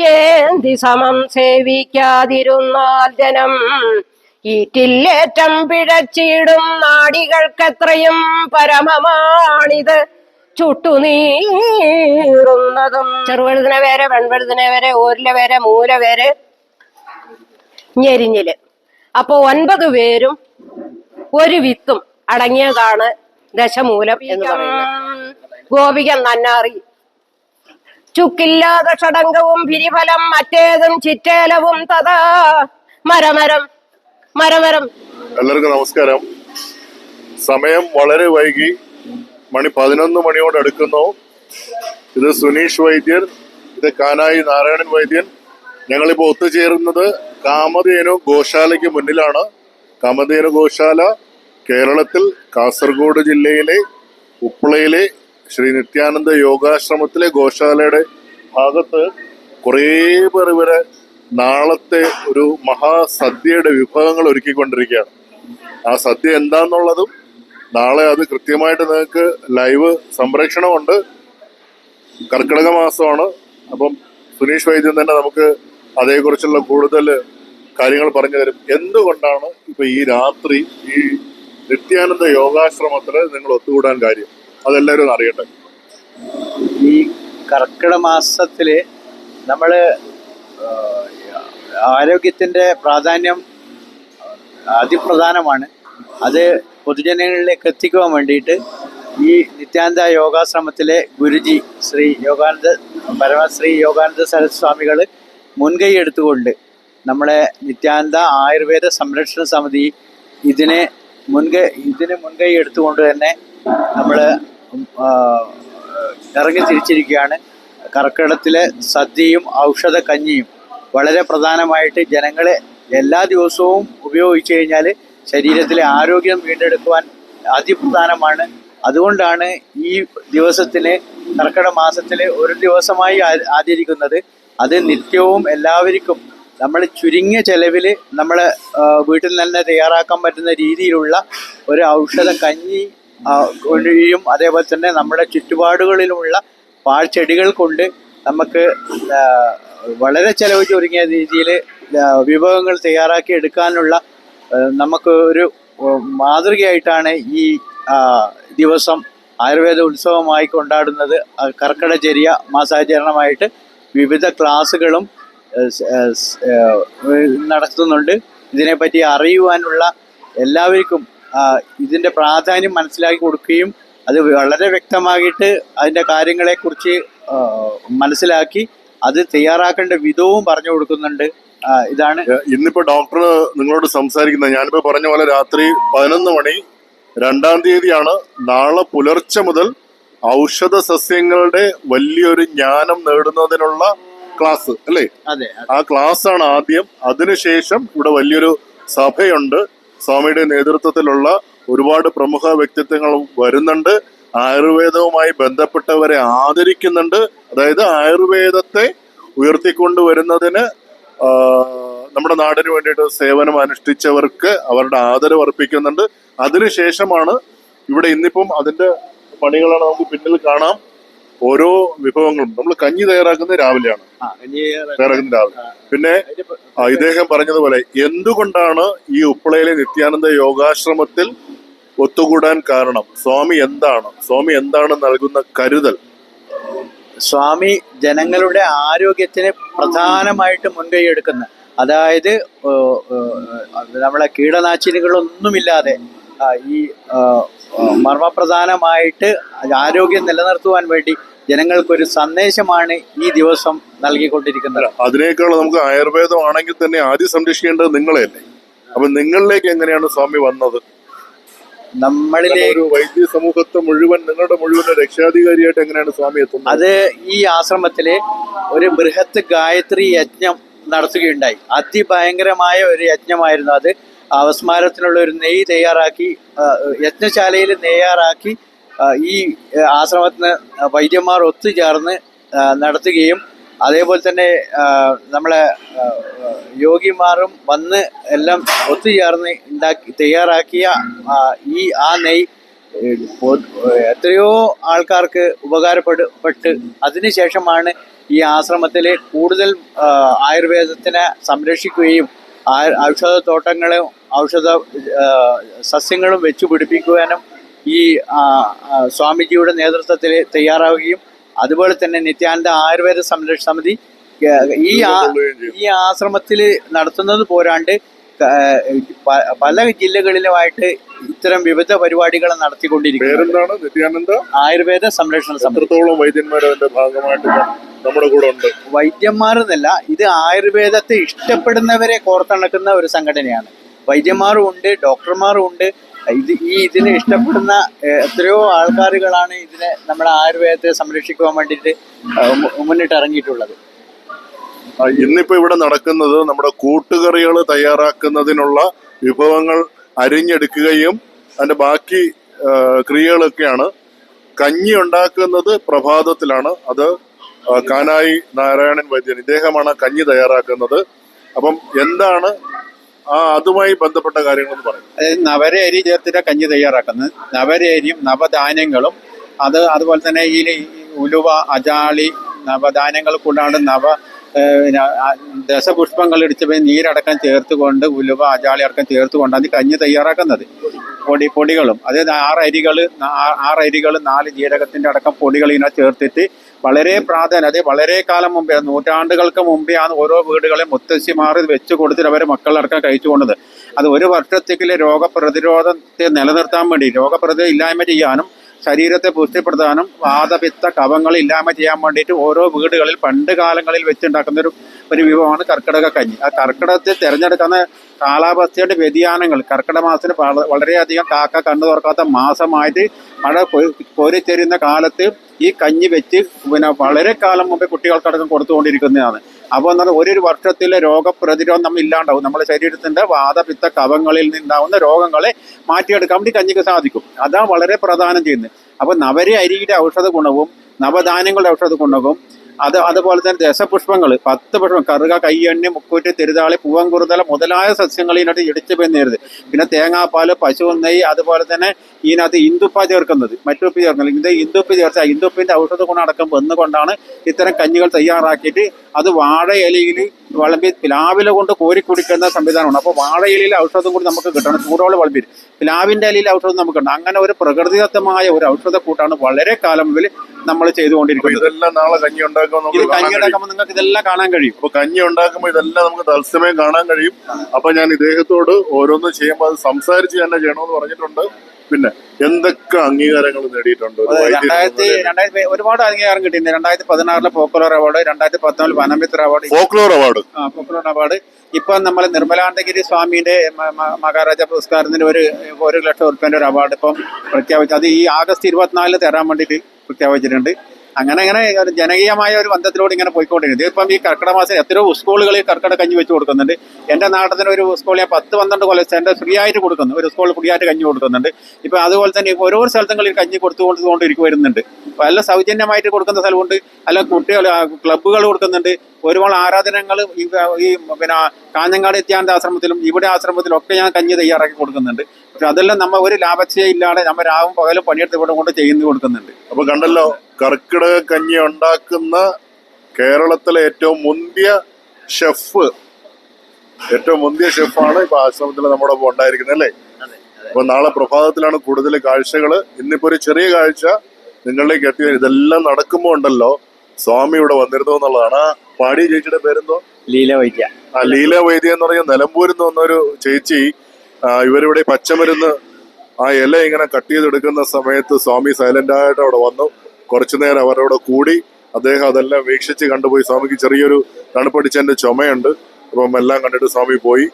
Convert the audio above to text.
ഏന്തി സമം സേവിക്കാതിരുന്നാൽ ജനം. ഈറ്റില്ലേറ്റം പിഴച്ചിടും നാടികൾക്കെത്രയും പരമമാണിത്. ചുട്ടുനീറുന്നതും ചെറുവഴുതിനെ വരെ പെൺവഴുതിനെ വരെ ഓരില വരെ മൂല വരെ. ഞെരിഞ്ഞിൽ. അപ്പൊ ഒൻപത് പേരും ഒരു വിത്തും അടങ്ങിയതാണ് ദശമൂലം എന്ന് പറയുന്നത്. ഗോപികൻ നന്നാറി ചുക്കില്ലാതെ ഷടങ്കവും പിരിഫലം മറ്റേതും ചിറ്റേലവും തഥാ. മരമരം മരമരം എല്ലാവർക്കും നമസ്കാരം. സമയം വളരെ വൈകി. മണി പതിനൊന്ന് മണിയോട് അടുക്കുന്നു. ഇത് സുനീഷ് വൈദ്യർ ഇത് കാനായി നാരായണൻ വൈദ്യൻ. ഞങ്ങളിപ്പോൾ ഒത്തുചേരുന്നത് കാമധേനു ഗോശാലയ്ക്ക് മുന്നിലാണ്. കാമധേനു ഗോശാല കേരളത്തിൽ കാസർഗോഡ് ജില്ലയിലെ ഉപ്പളയിലെ ശ്രീ നിത്യാനന്ദ യോഗാശ്രമത്തിലെ ഗോശാലയുടെ ഭാഗത്ത് കുറേ പേർ ഇവരെ നാളത്തെ ഒരു മഹാസദ്യയുടെ വിഭവങ്ങൾ ഒരുക്കിക്കൊണ്ടിരിക്കുകയാണ്. ആ സദ്യ എന്താന്നുള്ളതും നാളെ അത് കൃത്യമായിട്ട് നിങ്ങൾക്ക് ലൈവ് സംപ്രേഷണമുണ്ട് കർക്കിടക മാസമാണ്. അപ്പം സുനീഷ് വൈദ്യൻ തന്നെ നമുക്ക് അതേക്കുറിച്ചുള്ള കൂടുതൽ കാര്യങ്ങൾ പറഞ്ഞു തരും. എന്തുകൊണ്ടാണ് ഇപ്പൊ ഈ രാത്രി ഈ നിത്യാനന്ദ യോഗാശ്രമത്തിൽ നിങ്ങൾ ഒത്തുകൂടാൻ കാര്യം? അതെല്ലാവരും ഒന്ന് അറിയട്ടെ. ഈ കർക്കിട മാസത്തിൽ നമ്മൾ ആരോഗ്യത്തിന്റെ പ്രാധാന്യം അതിപ്രധാനമാണ്. അത് പൊതുജനങ്ങളിലേക്ക് എത്തിക്കുവാൻ വേണ്ടിയിട്ട് ഈ നിത്യാനന്ദ യോഗാശ്രമത്തിലെ ഗുരുജി ശ്രീ യോഗാനന്ദ പരമശ്രീ യോഗാനന്ദ സരസ്വാമികൾ മുൻകൈ എടുത്തുകൊണ്ട് നമ്മളെ നിത്യാനന്ദ ആയുർവേദ സംരക്ഷണ സമിതി ഇതിനെ മുൻകൈ ഇതിന് മുൻകൈ എടുത്തുകൊണ്ട് തന്നെ നമ്മൾ ഇറങ്ങി തിരിച്ചിരിക്കുകയാണ്. കർക്കിടത്തിലെ സദ്യയും ഔഷധ കഞ്ഞിയും വളരെ പ്രധാനമായിട്ട് ജനങ്ങളെ എല്ലാ ദിവസവും ഉപയോഗിച്ചു കഴിഞ്ഞാൽ ശരീരത്തിലെ ആരോഗ്യം വീണ്ടെടുക്കുവാൻ അതിപ്രധാനമാണ്. അതുകൊണ്ടാണ് ഈ ദിവസത്തിന് കർക്കിടക മാസത്തിലെ ഒരു ദിവസമായി ആചരിക്കുന്നത്. അത് നിത്യവും എല്ലാവർക്കും നമ്മൾ ചുരുങ്ങിയ ചെലവിൽ നമ്മൾ വീട്ടിൽ തന്നെ തയ്യാറാക്കാൻ പറ്റുന്ന രീതിയിലുള്ള ഒരു ഔഷധ കഞ്ഞി കൊണ്ടുകയും അതേപോലെ തന്നെ നമ്മുടെ ചുറ്റുപാടുകളിലുമുള്ള പാഴ്ചെടികൾ കൊണ്ട് നമുക്ക് വളരെ ചെലവ് ചുരുങ്ങിയ രീതിയിൽ വിഭവങ്ങൾ തയ്യാറാക്കി എടുക്കാനുള്ള നമുക്ക് ഒരു മാതൃകയായിട്ടാണ് ഈ ദിവസം ആയുർവേദ ഉത്സവമായി കൊണ്ടാടുന്നത്. കർക്കിടചര്യ മാസാചരണമായിട്ട് വിവിധ ക്ലാസ്സുകളും നടത്തുന്നുണ്ട്. ഇതിനെപ്പറ്റി അറിയുവാനുള്ള എല്ലാവർക്കും ആ, ഇതിന്റെ പ്രാധാന്യം മനസ്സിലാക്കി കൊടുക്കുകയും അത് വളരെ വ്യക്തമായിട്ട് അതിന്റെ കാര്യങ്ങളെക്കുറിച്ച് കുറിച്ച് മനസ്സിലാക്കി അത് തയ്യാറാക്കേണ്ട വിധവും പറഞ്ഞു കൊടുക്കുന്നുണ്ട്. ഇതാണ്. ഇന്നിപ്പോ ഡോക്ടർ നിങ്ങളോട് സംസാരിക്കുന്നത്. ഞാനിപ്പോ പറഞ്ഞ പോലെ രാത്രി പതിനൊന്ന് മണി രണ്ടാം തീയതിയാണ് നാളെ പുലർച്ചെ മുതൽ ഔഷധ സസ്യങ്ങളുടെ വലിയൊരു ജ്ഞാനം നേടുന്നതിനുള്ള ക്ലാസ് അല്ലേ? അതെ ആ ക്ലാസ് ആണ് ആദ്യം. അതിനുശേഷം ഇവിടെ വലിയൊരു സഭയുണ്ട്. സ്വാമിയുടെ നേതൃത്വത്തിലുള്ള ഒരുപാട് പ്രമുഖ വ്യക്തിത്വങ്ങൾ വരുന്നുണ്ട്. ആയുർവേദവുമായി ബന്ധപ്പെട്ടവരെ ആദരിക്കുന്നുണ്ട്. അതായത് ആയുർവേദത്തെ ഉയർത്തിക്കൊണ്ടുവരുന്നതിന് നമ്മുടെ നാടിന് വേണ്ടിയിട്ട് സേവനം അനുഷ്ഠിച്ചവർക്ക് അവരുടെ ആദരവ് അർപ്പിക്കുന്നുണ്ട്. അതിനുശേഷമാണ് ഇവിടെ ഇന്നിപ്പം അതിന്റെ പണികളാണ് നമുക്ക് പിന്നിൽ കാണാം. ഓരോ വിഭവങ്ങളും നമ്മൾ കഞ്ഞി തയ്യാറാക്കുന്നത് രാവിലെയാണ്. തയ്യാറാക്കുന്നത് രാവിലെ. പിന്നെ ഇദ്ദേഹം പറഞ്ഞതുപോലെ എന്തുകൊണ്ടാണ് ഈ ഉപ്പളയിലെ നിത്യാനന്ദ യോഗാശ്രമത്തിൽ ഒത്തുകൂടാൻ കാരണം? സ്വാമി എന്താണ്? സ്വാമി എന്താണ് നൽകുന്ന കരുതൽ? സ്വാമി ജനങ്ങളുടെ ആരോഗ്യത്തിന് പ്രധാനമായിട്ട് മുൻകൈ എടുക്കുന്ന അതായത് നമ്മളെ കീടനാശിനികളൊന്നുമില്ലാതെ ഈ മർമ്മപ്രധാനമായിട്ട് ആരോഗ്യം നിലനിർത്തുവാൻ വേണ്ടി ജനങ്ങൾക്കൊരു സന്ദേശമാണ് ഈ ദിവസം നൽകിക്കൊണ്ടിരിക്കുന്നത്. അതിനേക്കാൾ നമുക്ക് ആയുർവേദം ആണെങ്കിൽ തന്നെ ആദ്യം സംരക്ഷിക്കേണ്ടത് നിങ്ങളെയല്ലേ? അപ്പൊ നിങ്ങളിലേക്ക് എങ്ങനെയാണ് സ്വാമി വന്നത്? നമ്മളിലെ ഒരു വൈദ്യ സമൂഹത്തെ മുഴുവൻ നിങ്ങളുടെ മുഴുവൻ രക്ഷാധികാരിയായിട്ട് എങ്ങനെയാണ് സ്വാമി എത്തുന്നത്? അത് ഈ ആശ്രമത്തിലെ ഒരു ബൃഹത്ത് ഗായത്രി യജ്ഞം നടത്തുകയുണ്ടായി. അതിഭയങ്കരമായ ഒരു യജ്ഞമായിരുന്നു അത്. അവസ്മാരത്തിനുള്ള ഒരു നെയ്യ് തയ്യാറാക്കി യജ്ഞശാലയിൽ തയ്യാറാക്കി ഈ ആശ്രമത്തിന് വൈദ്യന്മാർ ഒത്തുചേർന്ന് നടത്തുകയും അതേപോലെ തന്നെ നമ്മളെ യോഗിമാരും വന്ന് എല്ലാം ഒത്തുചേർന്ന് ഉണ്ടാക്കി തയ്യാറാക്കിയ ഈ ആ നെയ് എത്രയോ ആൾക്കാർക്ക് ഉപകാരപ്പെട്ട് പെട്ട് അതിനുശേഷമാണ് ഈ ആശ്രമത്തിൽ കൂടുതൽ ആയുർവേദത്തിനെ സംരക്ഷിക്കുകയും ഔഷധ ഔഷധത്തോട്ടങ്ങളും ഔഷധ സസ്യങ്ങളും വെച്ചു പിടിപ്പിക്കുവാനും ഈ സ്വാമിജിയുടെ നേതൃത്വത്തിൽ തയ്യാറാവുകയും അതുപോലെ തന്നെ നിത്യാനന്ദ ആയുർവേദ സംരക്ഷണ സമിതി ഈ. ഈ ആശ്രമത്തിൽ നടത്തുന്നത് പോരാണ്ട് പല ജില്ലകളിലുമായിട്ട് ഇത്തരം വിവിധ പരിപാടികൾ നടത്തിക്കൊണ്ടിരിക്കുന്നു. നിത്യാനന്ദ? ആയുർവേദ സംരക്ഷണ സമിതി. എത്രത്തോളം വൈദ്യന്മാർ ഭാഗമായിട്ട് നമ്മുടെ കൂടെ ഉണ്ട്? വൈദ്യന്മാർ എന്നല്ല ഇത് ആയുർവേദത്തെ ഇഷ്ടപ്പെടുന്നവരെ കോർത്തിണക്കുന്ന ഒരു സംഘടനയാണ്. വൈദ്യന്മാരും ഉണ്ട് ഡോക്ടർമാരും ഉണ്ട് ഇത് ഈ ഇതിനെ ഇഷ്ടപ്പെടുന്ന എത്രയോ ആൾക്കാരുകളാണ് ഇതിനെ നമ്മുടെ ആയുർവേദത്തെ സംരക്ഷിക്കുവാൻ വേണ്ടിയിട്ട് മുന്നിട്ട് ഇറങ്ങിയിട്ടുള്ളത് ഇന്നിപ്പോ ഇവിടെ നടക്കുന്നത് നമ്മുടെ കൂട്ടുകറികൾ തയ്യാറാക്കുന്നതിനുള്ള വിഭവങ്ങൾ അരിഞ്ഞെടുക്കുകയും അതിന്റെ ബാക്കി ക്രിയകളൊക്കെയാണ്. കഞ്ഞി ഉണ്ടാക്കുന്നത് പ്രഭാതത്തിലാണ്. അത് കാനായി നാരായണൻ വൈദ്യൻ ഇദ്ദേഹമാണ് കഞ്ഞി തയ്യാറാക്കുന്നത്. അപ്പം എന്താണ് അതുമായി ബന്ധപ്പെട്ട കാര്യങ്ങളെന്ന് പറയും. അതായത് നവര അരി ചേർത്തിട്ട് കഞ്ഞി തയ്യാറാക്കുന്നത്. നവര അരിയും നവധാന്യങ്ങളും അത് അതുപോലെ തന്നെ ഈ ഉലുവ അജാളി നവധാന്യങ്ങൾ കൂടാണ്ട് നവ ദശപുഷ്പങ്ങൾ ഇടിച്ച് പോയി നീരടക്കം ചേർത്തുകൊണ്ട് ഉലുവ അജാളി അടക്കം ചേർത്തുകൊണ്ടാണ് കഞ്ഞി തയ്യാറാക്കുന്നത്. പൊടി പൊടികളും അതായത് ആറരികൾ ആറരികൾ നാല് ജീരകത്തിന്റെ അടക്കം പൊടികൾ ഇതിനെ ചേർത്തിട്ട് വളരെ പ്രാധാന്യം അതായത് വളരെ കാലം മുമ്പേ നൂറ്റാണ്ടുകൾക്ക് മുമ്പേ ആണ് ഓരോ വീടുകളെ മുത്തശ്ശിമാർ വെച്ചു കൊടുത്തിട്ട് അവർ മക്കളടക്കം കഴിച്ചു കൊണ്ടത്. അത് ഒരു വർഷത്തേക്കിലെ രോഗപ്രതിരോധത്തെ നിലനിർത്താൻ വേണ്ടി രോഗപ്രതിരോധം ഇല്ലായ്മ ചെയ്യാനും ശരീരത്തെ പുഷ്ടിപ്പെടുത്താനും വാദപിത്ത കവങ്ങൾ ഇല്ലായ്മ ചെയ്യാൻ വേണ്ടിയിട്ട് ഓരോ വീടുകളിൽ പണ്ട് കാലങ്ങളിൽ വെച്ചുണ്ടാക്കുന്ന ഒരു ഒരു വിഭവമാണ് കർക്കിടക കഞ്ഞി. ആ കർക്കിടകത്തിൽ തിരഞ്ഞെടുക്കുന്ന കാലാവസ്ഥയുടെ വ്യതിയാനങ്ങൾ കർക്കിടക മാസത്തിന് വള- വളരെയധികം കാക്ക കണ്ണു തുറക്കാത്ത മാസമായിട്ട് മഴ കോരിത്തരുന്ന കാലത്ത് ഈ കഞ്ഞി വെച്ച് പിന്നെ വളരെ കാലം മുമ്പേ കുട്ടികൾക്കടക്കം കൊടുത്തുകൊണ്ടിരിക്കുന്നതാണ്. അപ്പോൾ എന്താണ് ഒരു വർഷത്തിലെ രോഗപ്രതിരോധം നമ്മൾ ഇല്ലാണ്ടാവും. നമ്മുടെ ശരീരത്തിന്റെ വാദപിത്ത കവങ്ങളിൽ നിന്നുണ്ടാവുന്ന രോഗങ്ങളെ മാറ്റിയെടുക്കാൻ വേണ്ടി കഞ്ഞിക്ക് സാധിക്കും. അതാണ് വളരെ പ്രധാനം ചെയ്യുന്നത്. അപ്പോൾ നവരെ അരിയുടെ ഔഷധ ഗുണവും നവധാന്യങ്ങളുടെ ഔഷധ ഗുണവും അത് അതുപോലെ തന്നെ ദശപുഷ്പങ്ങൾ പത്ത് പുഷ്പം. കറുക കയ്യണ്ണി മുക്കൂറ്റി തിരുതാളി പൂവൻകുറുതല മുതലായ സസ്യങ്ങൾ ഇതിനകത്ത് ഇടിച്ചു പെന്നേരുത് പിന്നെ തേങ്ങാപ്പാൽ പശു നെയ്യ് അതുപോലെ തന്നെ ഇതിനകത്ത് ഇന്ദുപ്പ ചേർക്കുന്നത്. മറ്റുപ്പി ചേർക്കുന്നത്. ഇത് ഇന്ദുപ്പ് ചേർച്ച ഇന്ദുപ്പിന്റെ ഔഷധ ഗുണമടക്കം വന്നുകൊണ്ടാണ് ഇത്തരം കഞ്ഞികൾ തയ്യാറാക്കിയിട്ട് അത് വാഴ ഇലയിൽ വിളമ്പി പ്ലാവില കൊണ്ട് കോരി കുടിക്കുന്ന സംവിധാനമാണ്. അപ്പോൾ വാഴയിലയിൽ ഔഷധം കൂടി നമുക്ക് കിട്ടണം. ചൂടോളം വിളമ്പി പ്ലാവിന്റെ ഇലയിൽ ഔഷധം നമുക്ക് കിട്ടണം. അങ്ങനെ ഒരു പ്രകൃതിദത്തമായ ഒരു ഔഷധ കൂട്ടാണ് വളരെ കാലം മുതൽ നമ്മൾ ചെയ്തുകൊണ്ടിരിക്കുന്നത്. ഇതെല്ലാം നാളെ കഞ്ഞി ഉണ്ടാക്കുമ്പോൾ ഇത് നമുക്ക് കാണാൻ നിങ്ങൾക്ക് ഇതെല്ലാം കാണാൻ കഴിയും. അപ്പൊ കഞ്ഞി ഉണ്ടാക്കുമ്പോൾ ഇതെല്ലാം നമുക്ക് തത്സമയം കാണാൻ കഴിയും. അപ്പൊ ഞാൻ ഇദ്ദേഹത്തോട് ഓരോന്നും ചെയ്യുമ്പോൾ അത് സംസാരിച്ച് തന്നെ ചെയ്യണമെന്ന് പറഞ്ഞിട്ടുണ്ട്. പിന്നെ എന്തൊക്കെ അംഗീകാരങ്ങൾ നേടിയിട്ടുണ്ട്? രണ്ടായിരത്തി. രണ്ടായിരത്തി ഒരുപാട് അംഗീകാരം കിട്ടിയിട്ടുണ്ട്. രണ്ടായിരത്തി പതിനാറിലെ ഫോക്ലോർ അവാർഡ് രണ്ടായിരത്തി പത്തൊമ്പതിൽ വനമിത്ര അവാർഡ് ഫോക്ലോർ അവാർഡ് ആ, ഫോക്ലോർ അവാർഡ് ഇപ്പൊ നമ്മൾ നിർമ്മലാനന്ദഗിരി സ്വാമിയുടെ മഹാരാജ പുരസ്കാരത്തിന് ഒരു ഒരു ലക്ഷം ഉറുപ്പ്യന്റെ ഒരു അവാർഡ് ഇപ്പം പ്രഖ്യാപിച്ചു. അത് ഈ ആഗസ്റ്റ് ഇരുപത്തിനാലിന് തരാൻ വേണ്ടിയിട്ട് പ്രഖ്യാപിച്ചിട്ടുണ്ട്. അങ്ങനെ അങ്ങനെ ഒരു ജനകീയമായ ഒരു ബന്ധത്തിലൂടെ ഇങ്ങനെ പോയിക്കൊണ്ടിരിക്കുന്നത് ഇതിപ്പം ഈ കർക്കിടക മാസം എത്രയോ സ്കൂളുകളിൽ കർക്കിടക കഞ്ഞി വെച്ച് കൊടുക്കുന്നുണ്ട്. എന്റെ നാട്ടിൽ ഒരു ഞാൻ പത്ത് പന്ത്രണ്ട് കൊല്ലം സെന്റർ ഫ്രീ ആയിട്ട് കൊടുക്കുന്നു. ഒരു സ്കൂൾ ഫ്രീ ആയിട്ട് കഞ്ഞി കൊടുക്കുന്നുണ്ട്. ഇപ്പം അതുപോലെ തന്നെ ഇപ്പോൾ ഓരോ സ്ഥലത്തുകളിൽ കഞ്ഞി കൊടുത്തുകൊണ്ടിരിക്കും വരുന്നുണ്ട്. പല സൗജന്യമായിട്ട് കൊടുക്കുന്ന സ്ഥലമുണ്ട്. അല്ല കുട്ടികൾ ക്ലബ്ബുകൾ കൊടുക്കുന്നുണ്ട്. ഒരുപാട് ആരാധനകൾ ഈ പിന്നെ കാഞ്ഞങ്ങാട് നിത്യാനന്ദ ആശ്രമത്തിലും ഇവിടെ ആശ്രമത്തിലും ഒക്കെ ഞാൻ കഞ്ഞി തയ്യാറാക്കി കൊടുക്കുന്നുണ്ട്. അതെല്ലാം നമ്മ ഒരു ലാഭച്ചയില്ലാതെ നമ്മ രാവും പകലും പണിയെടുത്ത് ഇവിടെ കൊണ്ട് ചെയ്യുന്നു കൊടുക്കുന്നുണ്ട്. അപ്പൊ കണ്ടല്ലോ കർക്കിടക കഞ്ഞി ഉണ്ടാക്കുന്ന കേരളത്തിലെ ഏറ്റവും മുന്തിയ ഷെഫ് ഏറ്റവും മുന്തിയ ഷെഫാണ് ഇപ്പൊ ആശ്രമത്തിൽ നമ്മുടെ ഒപ്പം ഉണ്ടായിരിക്കുന്നത് അല്ലേ? അപ്പൊ നാളെ പ്രഭാതത്തിലാണ് കൂടുതൽ കാഴ്ചകൾ ഇന്നിപ്പോ ഒരു ചെറിയ കാഴ്ച നിങ്ങളിലേക്ക് എത്തി ഇതെല്ലാം നടക്കുമ്പോ ഉണ്ടല്ലോ സ്വാമി ഇവിടെ വന്നിരുന്നു എന്നുള്ളതാണ്. ആ പാടി ചേച്ചിയുടെ പേരെന്തോ? ലീല വൈദ്യ. ആ ലീല വൈദ്യ എന്ന് പറഞ്ഞ നിലമ്പൂരിൽ നിന്ന് വന്നൊരു ചേച്ചി ഇവരിവിടെ പച്ചമരുന്ന് ആ ഇല ഇങ്ങനെ കട്ട് ചെയ്തെടുക്കുന്ന സമയത്ത് സ്വാമി സൈലന്റ് ആയിട്ട് അവിടെ വന്നു. കുറച്ചു നേരം അവരോട് കൂടി അദ്ദേഹം അതെല്ലാം വീക്ഷിച്ച് കണ്ടുപോയി. സ്വാമിക്ക് ചെറിയൊരു തണുപ്പടിച്ചതിന്റെ ചുമയുണ്ട്. അപ്പം എല്ലാം കണ്ടിട്ട് സ്വാമി പോയി.